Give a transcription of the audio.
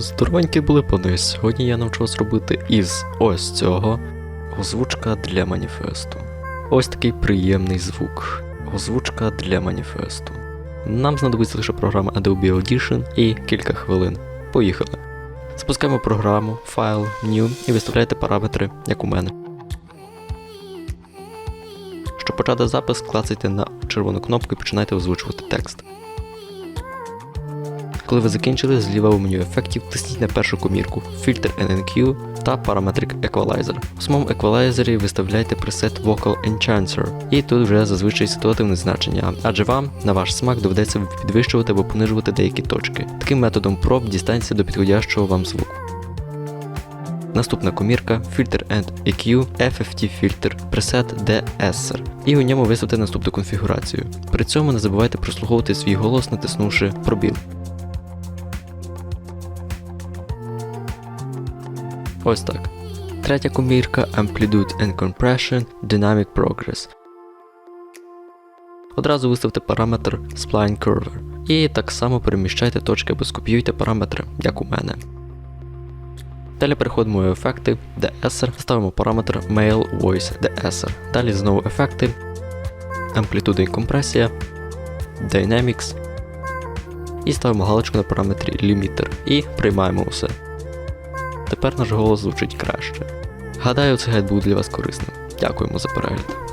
Здоровенькі були пани. Сьогодні я навчу вас робити із ось цього озвучка для маніфесту. Ось такий приємний звук. Озвучка для маніфесту. Нам знадобиться лише програма Adobe Audition і кілька хвилин. Поїхали. Запускаємо програму, файл, New і виставляєте параметри, як у мене. Щоб почати запис, клацайте на червону кнопку і починайте озвучувати текст. Коли ви закінчили, зліва у меню ефектів тисніть на першу комірку Filter NNQ та Parametric Equalizer. В самому еквалайзері виставляйте пресет Vocal Enchancer, і тут вже зазвичай ситуативне значення, адже вам на ваш смак доведеться підвищувати або понижувати деякі точки. Таким методом проб дістаньтеся до підходящого вам звуку. Наступна комірка Filter and EQ FFT Filter Preset DSR. І у ньому виставте наступну конфігурацію. При цьому не забувайте прослуховувати свій голос, натиснувши пробіл. Ось так. Третя комірка Amplitude and Compression Dynamic Progress. Одразу виставте параметр Spline Curver. І так само переміщайте точки або скопіюйте параметри, як у мене. Далі переходимо у ефекти DSR, ставимо параметр Male Voice DSR. Далі знову ефекти, амплітуда і компресія, Dynamics. І ставимо галочку на параметрі Limiter і приймаємо усе. Тепер наш голос звучить краще. Гадаю, цей гайд був для вас корисним. Дякуємо за перегляд.